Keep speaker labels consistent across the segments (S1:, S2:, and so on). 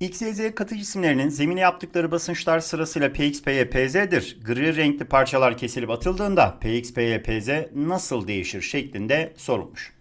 S1: X, katı cisimlerinin zemine yaptıkları basınçlar sırasıyla Px, Py, Pz'dir. Gri renkli parçalar kesilip atıldığında Px, Py, Pz nasıl değişir şeklinde sorulmuş.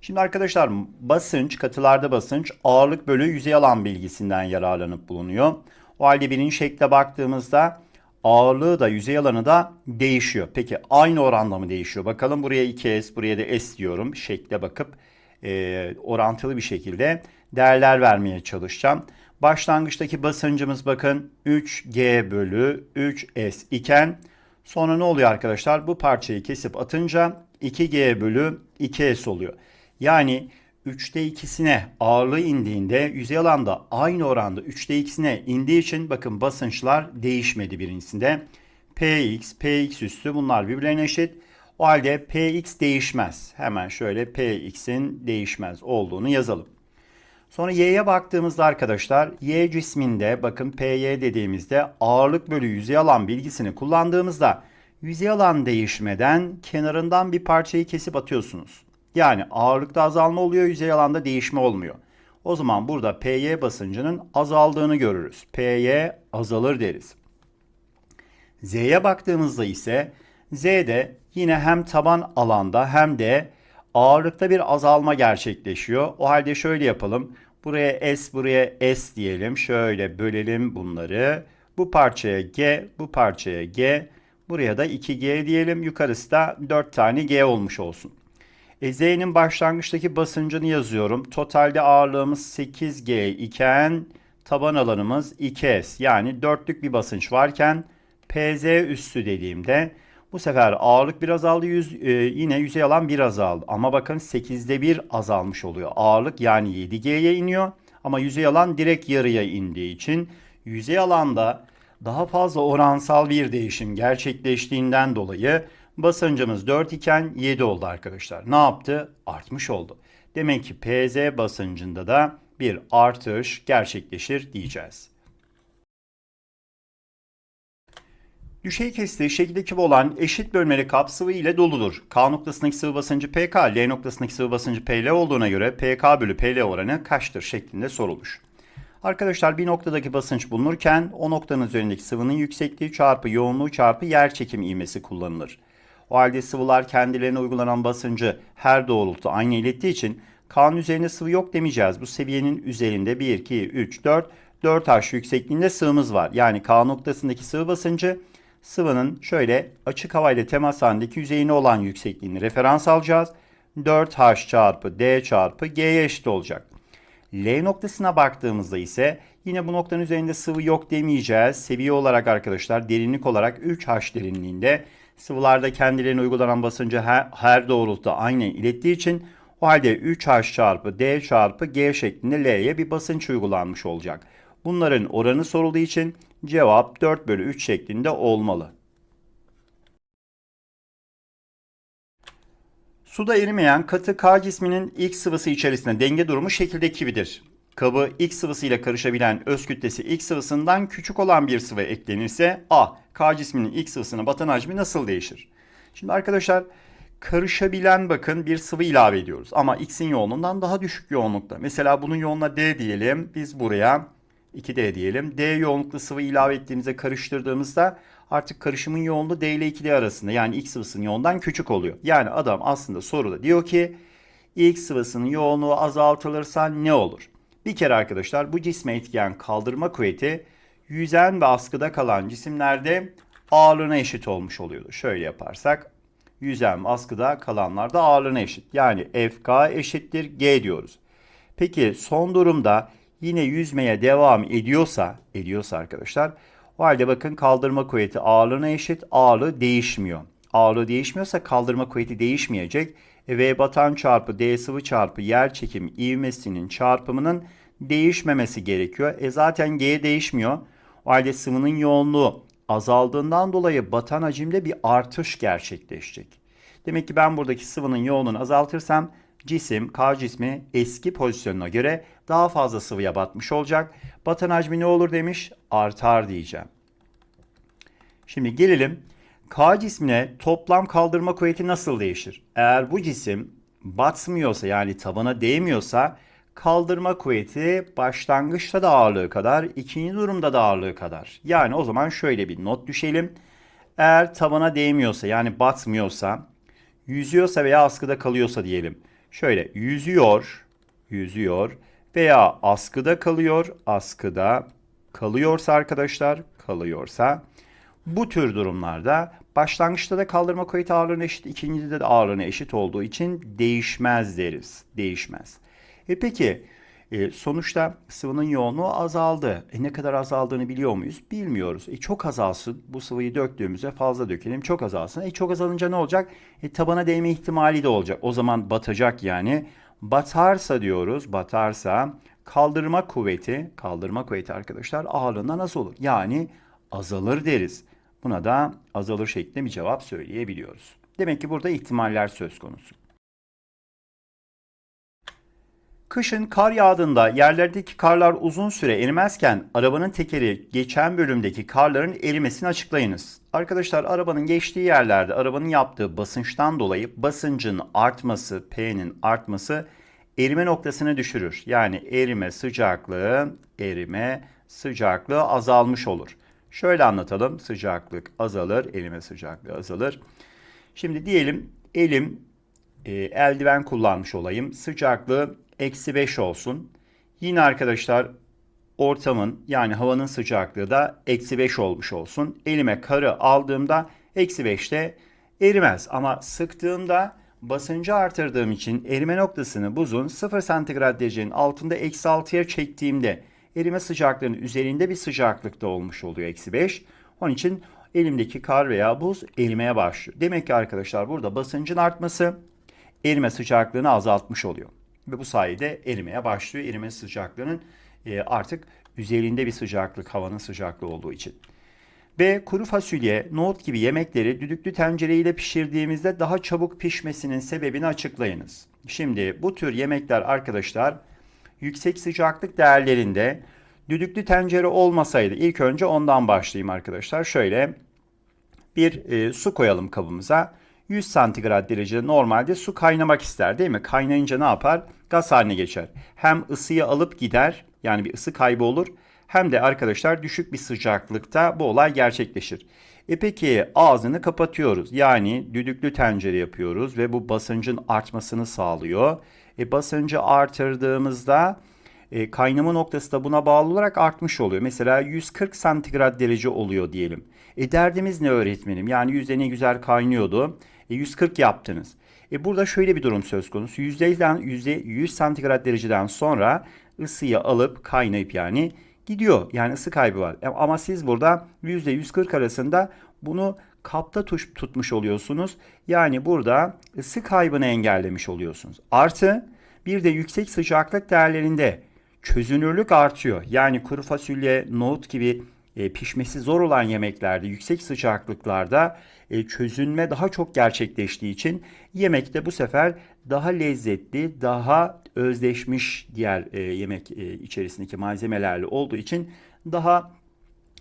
S1: Şimdi arkadaşlar basınç, katılarda basınç ağırlık bölü yüzey alan bilgisinden yararlanıp bulunuyor. O halde birinci şekle baktığımızda ağırlığı da yüzey alanı da değişiyor. Peki aynı oranda mı değişiyor? Bakalım buraya 2S, buraya da S diyorum. Şekle bakıp e, orantılı bir şekilde değerler vermeye çalışacağım. Başlangıçtaki basıncımız bakın 3G bölü 3S iken sonra ne oluyor arkadaşlar? Bu parçayı kesip atınca 2G bölü 2S oluyor. Yani 3'te 2'sine ağırlığı indiğinde yüzey alanda aynı oranda 3'te 2'sine indiği için bakın basınçlar değişmedi birincisinde. Px, Px üstü bunlar birbirlerine eşit. O halde Px değişmez. Hemen şöyle Px'in değişmez olduğunu yazalım. Sonra y'ye baktığımızda arkadaşlar y cisminde bakın py dediğimizde ağırlık bölü yüzey alan bilgisini kullandığımızda yüzey alan değişmeden kenarından bir parçayı kesip atıyorsunuz. Yani ağırlıkta azalma oluyor, yüzey alanda değişme olmuyor. O zaman burada py basıncının azaldığını görürüz. py azalır deriz. Z'ye baktığımızda ise Z'de yine hem taban alanda hem de ağırlıkta bir azalma gerçekleşiyor. O halde şöyle yapalım. Buraya S, buraya S diyelim. Şöyle bölelim bunları. Bu parçaya G, bu parçaya G. Buraya da 2G diyelim. Yukarısı da 4 tane G olmuş olsun. E, Z'nin başlangıçtaki basıncını yazıyorum. Totalde ağırlığımız 8G iken taban alanımız 2S. Yani dörtlük bir basınç varken PZ üstü dediğimde bu sefer ağırlık bir azaldı, yüz, e, yine yüzey alan bir azaldı. Ama bakın 8'de 1 azalmış oluyor. Ağırlık yani 7G'ye iniyor ama yüzey alan direkt yarıya indiği için yüzey alanda daha fazla oransal bir değişim gerçekleştiğinden dolayı basıncımız 4 iken 7 oldu arkadaşlar. Ne yaptı? Artmış oldu. Demek ki PZ basıncında da bir artış gerçekleşir diyeceğiz. Düşey kestiği şekilde küp olan eşit bölmeli kap sıvı ile doludur. K noktasındaki sıvı basıncı PK, L noktasındaki sıvı basıncı PL olduğuna göre PK bölü PL oranı kaçtır şeklinde sorulmuş. Arkadaşlar bir noktadaki basınç bulunurken o noktanın üzerindeki sıvının yüksekliği çarpı yoğunluğu çarpı yer çekim ivmesi kullanılır. O halde sıvılar kendilerine uygulanan basıncı her doğrultuda aynı ilettiği için K'nın üzerinde sıvı yok demeyeceğiz. Bu seviyenin üzerinde 1, 2, 3, 4, 4H yüksekliğinde sıvımız var. Yani K noktasındaki sıvı basıncı sıvının şöyle açık havayla temas halindeki yüzeyine olan yüksekliğini referans alacağız. 4H çarpı D çarpı G'ye eşit olacak. L noktasına baktığımızda ise yine bu noktanın üzerinde sıvı yok demeyeceğiz. Seviye olarak arkadaşlar derinlik olarak 3H derinliğinde sıvılarda kendilerine uygulanan basıncı her, doğrultuda aynı ilettiği için o halde 3H çarpı D çarpı G şeklinde L'ye bir basınç uygulanmış olacak. Bunların oranı sorulduğu için cevap 4 bölü 3 şeklinde olmalı. Suda erimeyen katı K cisminin X sıvısı içerisinde denge durumu şekildeki gibidir. Kabı X sıvısı ile karışabilen öz kütlesi X sıvısından küçük olan bir sıvı eklenirse A. K cisminin X sıvısına batan hacmi nasıl değişir? Şimdi arkadaşlar karışabilen bakın bir sıvı ilave ediyoruz. Ama X'in yoğunluğundan daha düşük yoğunlukta. Mesela bunun yoğunluğuna D diyelim. Biz buraya 2D diyelim. D yoğunluklu sıvı ilave ettiğimizde karıştırdığımızda artık karışımın yoğunluğu D ile 2D arasında yani X sıvısının yoğundan küçük oluyor. Yani adam aslında soruda diyor ki X sıvısının yoğunluğu azaltılırsa ne olur? Bir kere arkadaşlar bu cisme etkileyen kaldırma kuvveti yüzen ve askıda kalan cisimlerde ağırlığına eşit olmuş oluyordu. Şöyle yaparsak yüzen ve askıda kalanlarda ağırlığına eşit. Yani FK eşittir G diyoruz. Peki son durumda yine yüzmeye devam ediyorsa, ediyorsa arkadaşlar o halde bakın kaldırma kuvveti ağırlığına eşit, ağırlığı değişmiyor. Ağırlığı değişmiyorsa kaldırma kuvveti değişmeyecek. E, v batan çarpı D sıvı çarpı yer çekim ivmesinin çarpımının değişmemesi gerekiyor. E zaten G değişmiyor. O halde sıvının yoğunluğu azaldığından dolayı batan hacimde bir artış gerçekleşecek. Demek ki ben buradaki sıvının yoğunluğunu azaltırsam cisim, K cismi eski pozisyonuna göre daha fazla sıvıya batmış olacak. Batan hacmi ne olur demiş? Artar diyeceğim. Şimdi gelelim K cismine toplam kaldırma kuvveti nasıl değişir? Eğer bu cisim batmıyorsa yani tabana değmiyorsa Kaldırma kuvveti başlangıçta da ağırlığı kadar, ikinci durumda da ağırlığı kadar. Yani o zaman şöyle bir not düşelim. Eğer tabana değmiyorsa yani batmıyorsa, yüzüyorsa veya askıda kalıyorsa diyelim. Şöyle yüzüyor, yüzüyor veya askıda kalıyor, askıda kalıyorsa arkadaşlar, kalıyorsa bu tür durumlarda başlangıçta da kaldırma kuvveti ağırlığına eşit, ikincide de ağırlığına eşit olduğu için değişmez deriz. Değişmez. E peki e, sonuçta sıvının yoğunluğu azaldı. E ne kadar azaldığını biliyor muyuz? Bilmiyoruz. E çok azalsın. Bu sıvıyı döktüğümüzde fazla dökelim. Çok azalsın. E çok azalınca ne olacak? E tabana değme ihtimali de olacak. O zaman batacak yani. Batarsa diyoruz. Batarsa kaldırma kuvveti, kaldırma kuvveti arkadaşlar ağırlığında nasıl olur? Yani azalır deriz. Buna da azalır şeklinde bir cevap söyleyebiliyoruz. Demek ki burada ihtimaller söz konusu. Kışın kar yağdığında yerlerdeki karlar uzun süre erimezken arabanın tekeri geçen bölümdeki karların erimesini açıklayınız. Arkadaşlar arabanın geçtiği yerlerde arabanın yaptığı basınçtan dolayı basıncın artması, P'nin artması erime noktasını düşürür. Yani erime sıcaklığı, erime sıcaklığı azalmış olur. Şöyle anlatalım. Sıcaklık azalır, erime sıcaklığı azalır. Şimdi diyelim elim e, eldiven kullanmış olayım. Sıcaklığı eksi 5 olsun. Yine arkadaşlar ortamın yani havanın sıcaklığı da eksi 5 olmuş olsun. Elime karı aldığımda eksi 5'te erimez. Ama sıktığımda basıncı artırdığım için erime noktasını buzun 0 santigrat derecenin altında eksi 6'ya çektiğimde erime sıcaklığının üzerinde bir sıcaklıkta olmuş oluyor eksi 5. Onun için elimdeki kar veya buz erimeye başlıyor. Demek ki arkadaşlar burada basıncın artması erime sıcaklığını azaltmış oluyor. Ve bu sayede erimeye başlıyor. Erime sıcaklığının e, artık üzerinde bir sıcaklık, havanın sıcaklığı olduğu için. Ve kuru fasulye, nohut gibi yemekleri düdüklü tencere ile pişirdiğimizde daha çabuk pişmesinin sebebini açıklayınız. Şimdi bu tür yemekler arkadaşlar yüksek sıcaklık değerlerinde düdüklü tencere olmasaydı ilk önce ondan başlayayım arkadaşlar. Şöyle bir e, su koyalım kabımıza. 100 santigrat derecede normalde su kaynamak ister değil mi? Kaynayınca ne yapar? Gaz haline geçer. Hem ısıyı alıp gider yani bir ısı kaybı olur. Hem de arkadaşlar düşük bir sıcaklıkta bu olay gerçekleşir. E peki ağzını kapatıyoruz. Yani düdüklü tencere yapıyoruz ve bu basıncın artmasını sağlıyor. E basıncı artırdığımızda e, kaynama noktası da buna bağlı olarak artmış oluyor. Mesela 140 santigrat derece oluyor diyelim. E derdimiz ne öğretmenim? Yani yüzde ne güzel kaynıyordu. E 140 yaptınız. E burada şöyle bir durum söz konusu. Yüzdeyden yüzde 100 santigrat dereceden sonra ısıyı alıp kaynayıp yani gidiyor. Yani ısı kaybı var. E, Ama siz burada yüzde 140 arasında bunu kapta tuş, tutmuş oluyorsunuz. Yani burada ısı kaybını engellemiş oluyorsunuz. Artı bir de yüksek sıcaklık değerlerinde çözünürlük artıyor. Yani kuru fasulye, nohut gibi e, pişmesi zor olan yemeklerde, yüksek sıcaklıklarda e, çözünme daha çok gerçekleştiği için yemekte bu sefer daha lezzetli, daha özleşmiş diğer e, yemek e, içerisindeki malzemelerle olduğu için daha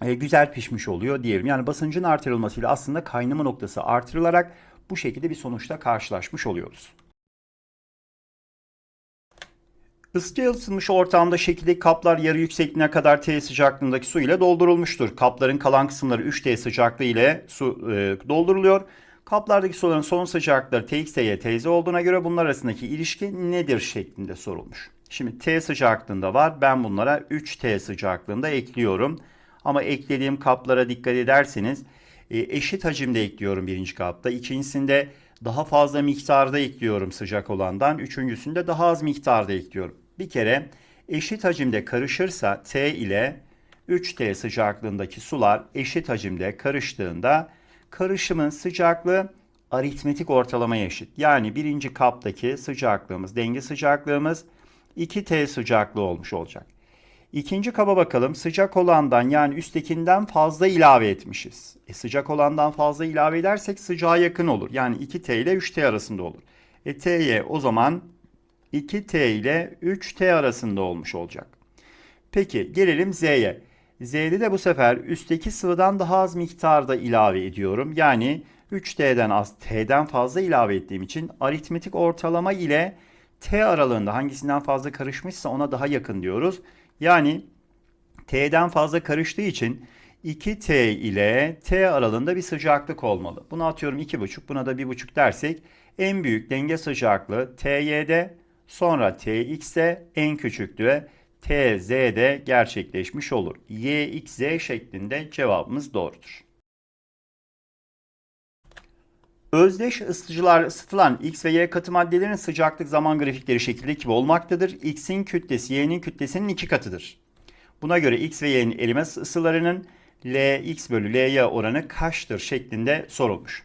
S1: e, güzel pişmiş oluyor diyelim. Yani basıncın artırılmasıyla aslında kaynama noktası artırılarak bu şekilde bir sonuçta karşılaşmış oluyoruz. Isıca ısınmış ortamda şekildeki kaplar yarı yüksekliğine kadar T sıcaklığındaki su ile doldurulmuştur. Kapların kalan kısımları 3T sıcaklığı ile su e, dolduruluyor. Kaplardaki suların son sıcaklıkları TXT'ye TZ olduğuna göre bunlar arasındaki ilişki nedir şeklinde sorulmuş. Şimdi T sıcaklığında var. Ben bunlara 3T sıcaklığında ekliyorum. Ama eklediğim kaplara dikkat ederseniz e, eşit hacimde ekliyorum birinci kapta. İkincisinde daha fazla miktarda ekliyorum sıcak olandan. Üçüncüsünde daha az miktarda ekliyorum. Bir kere eşit hacimde karışırsa T ile 3T sıcaklığındaki sular eşit hacimde karıştığında karışımın sıcaklığı aritmetik ortalamaya eşit. Yani birinci kaptaki sıcaklığımız, denge sıcaklığımız 2T sıcaklığı olmuş olacak. İkinci kaba bakalım. Sıcak olandan yani üsttekinden fazla ilave etmişiz. E, sıcak olandan fazla ilave edersek sıcağa yakın olur. Yani 2T ile 3T arasında olur. E, T'ye o zaman 2T ile 3T arasında olmuş olacak. Peki gelelim Z'ye. Z'de de bu sefer üstteki sıvıdan daha az miktarda ilave ediyorum. Yani 3T'den az T'den fazla ilave ettiğim için aritmetik ortalama ile T aralığında hangisinden fazla karışmışsa ona daha yakın diyoruz. Yani T'den fazla karıştığı için 2T ile T aralığında bir sıcaklık olmalı. Buna atıyorum 2,5 buna da 1,5 dersek en büyük denge sıcaklığı TY'de sonra TX'de en küçük de TZ'de gerçekleşmiş olur. YXZ şeklinde cevabımız doğrudur. Özdeş ısıtıcılar ısıtılan X ve Y katı maddelerin sıcaklık zaman grafikleri şekilde gibi olmaktadır. X'in kütlesi Y'nin kütlesinin iki katıdır. Buna göre X ve Y'nin erime ısılarının Lx bölü Ly oranı kaçtır şeklinde sorulmuş.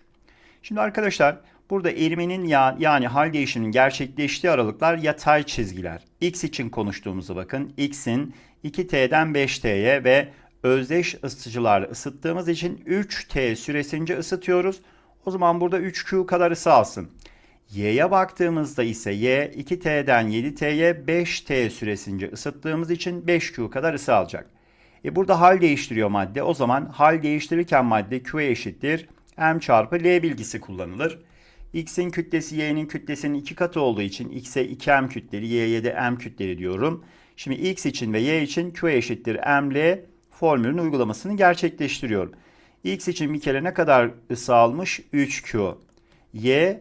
S1: Şimdi arkadaşlar burada erimenin ya, yani hal değişiminin gerçekleştiği aralıklar yatay çizgiler. X için konuştuğumuzu bakın. X'in 2T'den 5T'ye ve özdeş ısıtıcılarla ısıttığımız için 3T süresince ısıtıyoruz. O zaman burada 3Q kadar ısı alsın. Y'ye baktığımızda ise Y 2T'den 7T'ye 5T süresince ısıttığımız için 5Q kadar ısı alacak. E burada hal değiştiriyor madde. O zaman hal değiştirirken madde Q eşittir M çarpı L bilgisi kullanılır. X'in kütlesi Y'nin kütlesinin iki katı olduğu için X'e 2M kütleli, Y'ye de M kütleli diyorum. Şimdi X için ve Y için Q eşittir ML formülün uygulamasını gerçekleştiriyorum. X için bir kere ne kadar ısı almış? 3Q. Y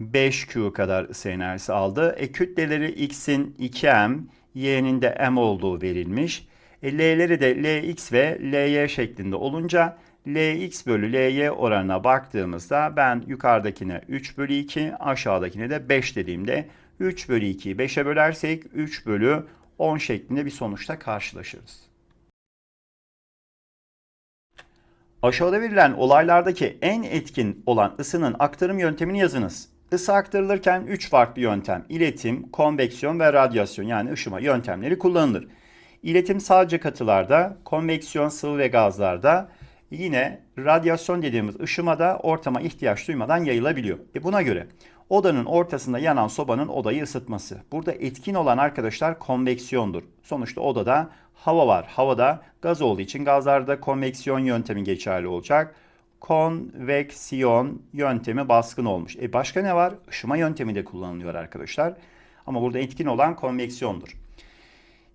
S1: 5Q kadar ısı enerjisi aldı. E kütleleri X'in 2M, Y'nin de M olduğu verilmiş. E, L'leri de Lx ve Ly şeklinde olunca Lx bölü Ly oranına baktığımızda ben yukarıdakine 3 bölü 2 aşağıdakine de 5 dediğimde 3 bölü 2'yi 5'e bölersek 3 bölü 10 şeklinde bir sonuçta karşılaşırız. Aşağıda verilen olaylardaki en etkin olan ısının aktarım yöntemini yazınız. Isı aktarılırken 3 farklı yöntem, iletim, konveksiyon ve radyasyon yani ışıma yöntemleri kullanılır. İletim sadece katılarda, konveksiyon sıvı ve gazlarda, yine radyasyon dediğimiz ışımada ortama ihtiyaç duymadan yayılabiliyor. E buna göre odanın ortasında yanan sobanın odayı ısıtması. Burada etkin olan arkadaşlar konveksiyondur. Sonuçta odada hava var. Havada gaz olduğu için gazlarda konveksiyon yöntemi geçerli olacak. Konveksiyon yöntemi baskın olmuş. E başka ne var? Işıma yöntemi de kullanılıyor arkadaşlar. Ama burada etkin olan konveksiyondur.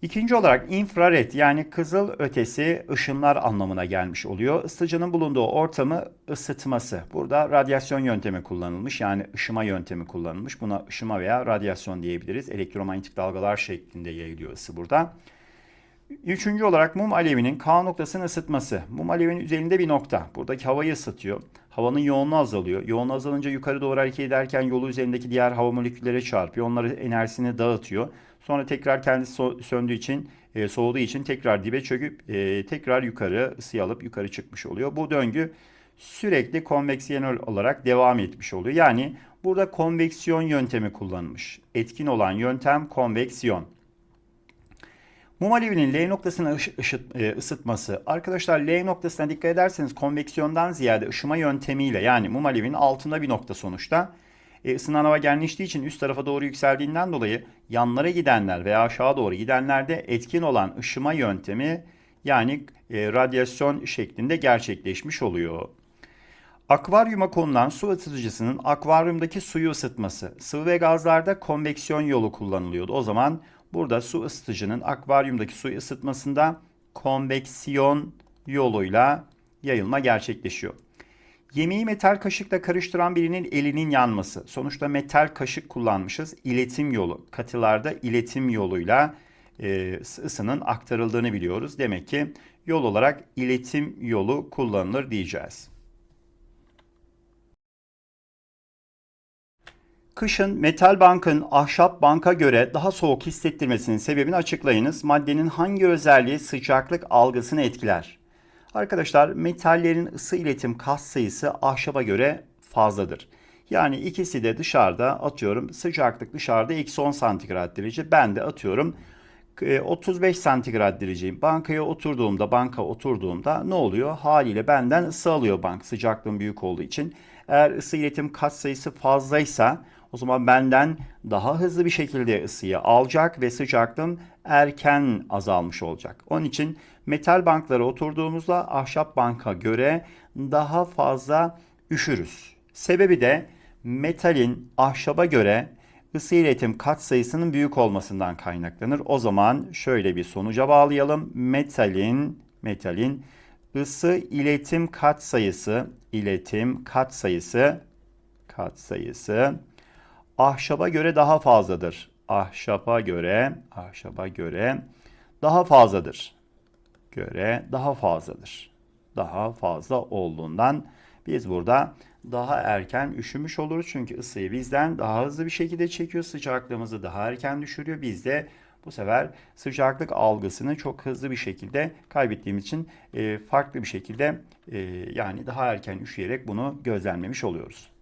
S1: İkinci olarak infrared yani kızıl ötesi ışınlar anlamına gelmiş oluyor. Isıtıcının bulunduğu ortamı ısıtması. Burada radyasyon yöntemi kullanılmış yani ışıma yöntemi kullanılmış. Buna ışıma veya radyasyon diyebiliriz. Elektromanyetik dalgalar şeklinde yayılıyor ısı burada. Üçüncü olarak mum alevinin K noktasını ısıtması. Mum alevinin üzerinde bir nokta. Buradaki havayı ısıtıyor. Havanın yoğunluğu azalıyor. Yoğunluğu azalınca yukarı doğru hareket ederken yolu üzerindeki diğer hava molekülleri çarpıyor. Onları enerjisini dağıtıyor. Sonra tekrar kendisi so- söndüğü için, e, soğuduğu için tekrar dibe çöküp e, tekrar yukarı ısıyı alıp yukarı çıkmış oluyor. Bu döngü sürekli konveksiyonel olarak devam etmiş oluyor. Yani burada konveksiyon yöntemi kullanılmış. Etkin olan yöntem konveksiyon. Mum alevinin L noktasına ışıt, e, ısıtması. Arkadaşlar L noktasına dikkat ederseniz konveksiyondan ziyade ışıma yöntemiyle yani mum alevinin altında bir nokta sonuçta. E, ısınan hava genleştiği için üst tarafa doğru yükseldiğinden dolayı yanlara gidenler veya aşağı doğru gidenlerde etkin olan ışıma yöntemi yani e, radyasyon şeklinde gerçekleşmiş oluyor. Akvaryuma konulan su ısıtıcısının akvaryumdaki suyu ısıtması. Sıvı ve gazlarda konveksiyon yolu kullanılıyordu. O zaman burada su ısıtıcının akvaryumdaki suyu ısıtmasında konveksiyon yoluyla yayılma gerçekleşiyor. Yemeği metal kaşıkla karıştıran birinin elinin yanması. Sonuçta metal kaşık kullanmışız. İletim yolu. Katılarda iletim yoluyla e, ısının aktarıldığını biliyoruz. Demek ki yol olarak iletim yolu kullanılır diyeceğiz. Kışın metal bankın ahşap banka göre daha soğuk hissettirmesinin sebebini açıklayınız. Maddenin hangi özelliği sıcaklık algısını etkiler? Arkadaşlar metallerin ısı iletim kat sayısı ahşaba göre fazladır. Yani ikisi de dışarıda atıyorum sıcaklık dışarıda eksi 10 santigrat derece. Ben de atıyorum 35 santigrat dereceyim. Bankaya oturduğumda, banka oturduğumda ne oluyor? Haliyle benden ısı alıyor bank sıcaklığın büyük olduğu için. Eğer ısı iletim kat sayısı fazlaysa o zaman benden daha hızlı bir şekilde ısıyı alacak ve sıcaklığım erken azalmış olacak. Onun için metal banklara oturduğumuzda ahşap banka göre daha fazla üşürüz. Sebebi de metalin ahşaba göre ısı iletim katsayısının büyük olmasından kaynaklanır. O zaman şöyle bir sonuca bağlayalım. Metalin metalin ısı iletim katsayısı iletim katsayısı katsayısı ahşaba göre daha fazladır. Ahşaba göre ahşaba göre daha fazladır. Göre daha fazladır. Daha fazla olduğundan biz burada daha erken üşümüş oluruz. Çünkü ısıyı bizden daha hızlı bir şekilde çekiyor. Sıcaklığımızı daha erken düşürüyor. Biz de bu sefer sıcaklık algısını çok hızlı bir şekilde kaybettiğimiz için e, farklı bir şekilde e, yani daha erken üşüyerek bunu gözlemlemiş oluyoruz.